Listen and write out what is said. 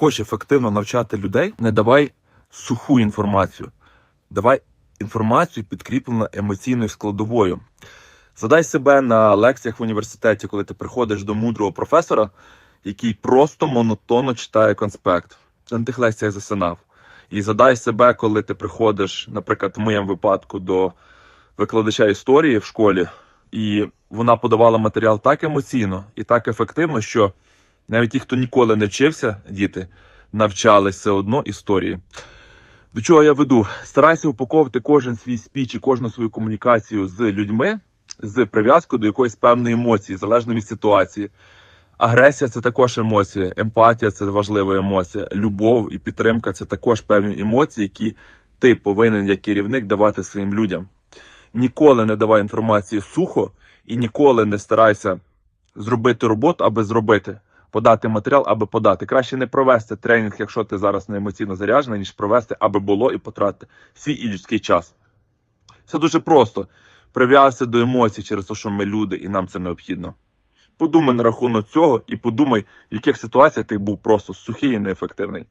хочеш ефективно навчати людей, не давай суху інформацію. Давай інформацію підкріплену емоційною складовою. Задай себе на лекціях в університеті, коли ти приходиш до мудрого професора, який просто монотонно читає конспект. На тих лекціях засинав. І задай себе, коли ти приходиш, наприклад, в моєму випадку, до викладача історії в школі, і вона подавала матеріал так емоційно і так ефективно, що навіть ті, хто ніколи не вчився, діти, навчались все одно історії. До чого я веду? Старайся упаковувати кожен свій спіч і кожну свою комунікацію з людьми з прив'язкою до якоїсь певної емоції, залежно від ситуації. Агресія це також емоція, емпатія це важлива емоція, любов і підтримка це також певні емоції, які ти повинен як керівник давати своїм людям. Ніколи не давай інформації сухо і ніколи не старайся зробити роботу, аби зробити, подати матеріал, аби подати. Краще не провести тренінг, якщо ти зараз не емоційно заряджений, ніж провести, аби було і потратити свій і людський час. Це дуже просто. Прив'язся до емоцій через те, що ми люди, і нам це необхідно. Подумай на рахунок цього і подумай, в яких ситуаціях ти був просто сухий і неефективний.